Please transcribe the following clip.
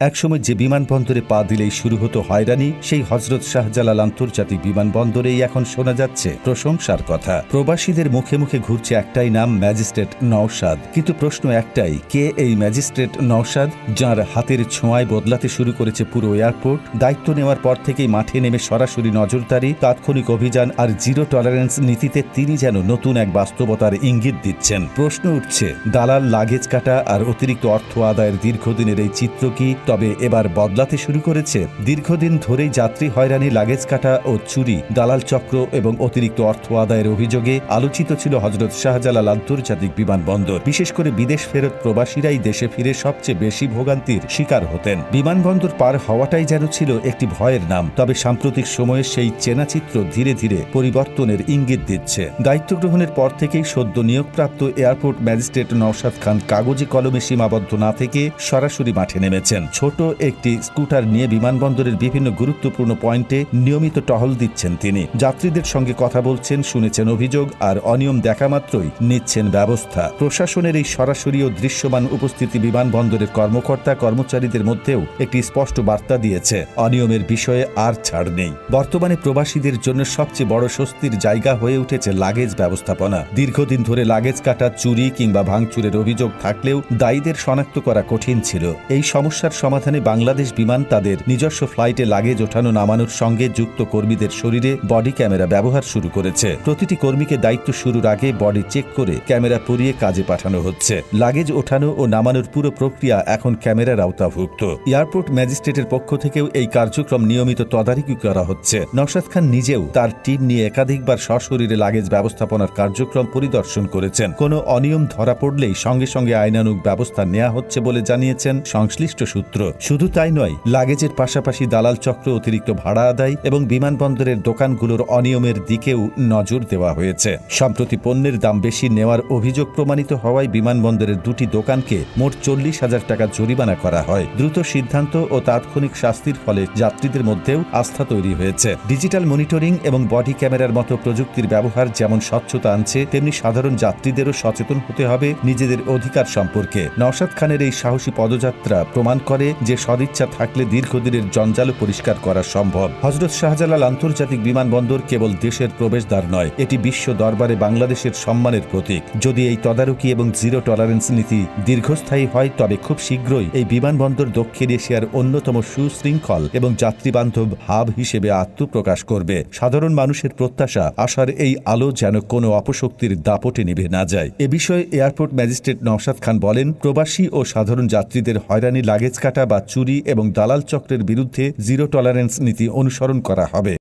একসময় যে বিমানবন্দরে পা দিলেই শুরু হতো হয়রানি, সেই হজরত শাহজালাল আন্তর্জাতিক বিমানবন্দরেই এখন শোনা যাচ্ছে প্রশংসার কথা। প্রবাসীদের মুখে মুখে ঘুরছে একটাই নাম, ম্যাজিস্ট্রেট নওশাদ। কিন্তু প্রশ্ন একটাই, কে এই ম্যাজিস্ট্রেট নওশাদ, যার হাতের ছোঁয়ায় বদলাতে শুরু করেছে পুরো এয়ারপোর্ট? দায়িত্ব নেওয়ার পর থেকেই মাঠে নেমে সরাসরি নজরদারি, তাৎক্ষণিক অভিযান আর জিরো টলারেন্স নীতিতে তিনি যেন নতুন এক বাস্তবতার ইঙ্গিত দিচ্ছেন। প্রশ্ন উঠছে, দালাল লাগেজ কাটা আর অতিরিক্ত অর্থ আদায়ের দীর্ঘদিনের এই চিত্র কি? তবে এবার বদলাতে শুরু করেছে দীর্ঘদিন ধরেই যাত্রী হয়রানি, লাগেজ কাটা ও চুরি, দালাল চক্র এবং অতিরিক্ত অর্থ আদায়ের অভিযোগে আলোচিত ছিল হজরত শাহজালাল আন্তর্জাতিক বিমানবন্দর। বিশেষ করে বিদেশ ফেরত প্রবাসীরাই দেশে ফিরে সবচেয়ে বেশি ভোগান্তির শিকার হতেন। বিমানবন্দর পার হওয়াটাই যেন ছিল একটি ভয়ের নাম, তবে সাম্প্রতিক সময়ে সেই চেনা চিত্র ধীরে ধীরে পরিবর্তনের ইঙ্গিত দিচ্ছে। দায়িত্ব গ্রহণের পর থেকেই সদ্য নিয়োগপ্রাপ্ত এয়ারপোর্ট ম্যাজিস্ট্রেট নওশাদ খান কাগজে কলমে সীমাবদ্ধ না থেকে সরাসরি মাঠে নেমেছেন। ছোট একটি স্কুটার নিয়ে বিমানবন্দরের বিভিন্ন গুরুত্বপূর্ণ পয়েন্টে নিয়মিত টহল দিচ্ছেন তিনি। যাত্রীদের সঙ্গে কথা বলছেন, শুনেছেন অভিযোগ আর অনিয়ম দেখা মাত্রই নিচ্ছেন ব্যবস্থা। প্রশাসনের এই সরাসরি ও দৃশ্যমান উপস্থিতি বিমানবন্দরের কর্মকর্তা কর্মচারীদের মধ্যেও একটি স্পষ্ট বার্তা দিয়েছে। অনিয়মের বিষয়ে আর ছাড় নেই। বর্তমানে প্রবাসীদের জন্য সবচেয়ে বড় স্বস্তির জায়গা হয়ে উঠেছে লাগেজ ব্যবস্থাপনা। দীর্ঘদিন ধরে লাগেজ কাটা, চুরি কিংবা ভাঙচুরের অভিযোগ থাকলেও দায়ীদের শনাক্ত করা কঠিন ছিল। এই সমস্যার সমাধানে বাংলাদেশ বিমান তাদের নিজস্ব ফ্লাইটে লাগেজ ওঠানো নামানোর সঙ্গে যুক্ত কর্মীদের শরীরে বডি ক্যামেরা ব্যবহার শুরু করেছে। প্রতিটি কর্মীকে দায়িত্ব শুরুর আগে বডি চেক করে ক্যামেরা পরিয়ে কাজে পাঠানো হচ্ছে। লাগেজ ওঠানো ও নামানোর পুরো প্রক্রিয়া এখন ক্যামেরার আওতাভুক্ত। এয়ারপোর্ট ম্যাজিস্ট্রেটের পক্ষ থেকেও এই কার্যক্রম নিয়মিত তদারকি করা হচ্ছে। নওশাদ খান নিজেও তার টিম নিয়ে একাধিকবার সশরীরে লাগেজ ব্যবস্থাপনার কার্যক্রম পরিদর্শন করেছেন। কোনো অনিয়ম ধরা পড়লেই সঙ্গে সঙ্গে আইনানুগ ব্যবস্থা নেওয়া হচ্ছে বলে জানিয়েছেন সংশ্লিষ্ট সূত্র। শুধু তাই নয়, লাগেজের পাশাপাশি দালাল চক্র অতিরিক্ত ভাড়া আদায় এবং বিমানবন্দরের দোকানগুলোর অনিয়মের দিকেও নজর দেওয়া হয়েছে। সম্প্রতি পণ্যের দাম বেশি নেওয়ার অভিযোগ প্রমাণিত হওয়ায় বিমানবন্দরের দুটি দোকানকে মোট চল্লিশ হাজার টাকা জরিমানা করা হয়। দ্রুত সিদ্ধান্ত ও তাৎক্ষণিক শাস্তির ফলে যাত্রীদের মধ্যেও আস্থা তৈরি হয়েছে। ডিজিটাল মনিটরিং এবং বডি ক্যামেরার মতো প্রযুক্তির ব্যবহার যেমন স্বচ্ছতা আনছে, তেমনি সাধারণ যাত্রীদেরও সচেতন হতে হবে নিজেদের অধিকার সম্পর্কে। নওশাদ খানের এই সাহসী পদযাত্রা প্রমাণ করে যে সদিচ্ছা থাকলে দীর্ঘদিনের জঞ্জালও পরিষ্কার করা সম্ভব। হজরত শাহজালাল আন্তর্জাতিক বিমানবন্দর কেবল দেশের প্রবেশদ্বার নয়, এটি বিশ্ব দরবারে বাংলাদেশের সম্মানের প্রতীক। যদি এই তদারকি এবং জিরো টলারেন্স নীতি দীর্ঘস্থায়ী হয়, তবে খুব শীঘ্রই এই বিমানবন্দর দক্ষিণ এশিয়ার অন্যতম সুশৃঙ্খল এবং যাত্রীবান্ধব হাব হিসেবে আত্মপ্রকাশ করবে। সাধারণ মানুষের প্রত্যাশা, আশার এই আলো যেন কোনো অপশক্তির দাপটে নিভে না যায়। এ বিষয়ে এয়ারপোর্ট ম্যাজিস্ট্রেট নওশাদ খান বলেন, প্রবাসী ও সাধারণ যাত্রীদের হয়রানি লাগেজ কাটা বা চুরি এবং দালাল চক্রের বিরুদ্ধে জিরো টলারেন্স নীতি অনুসরণ করা হবে।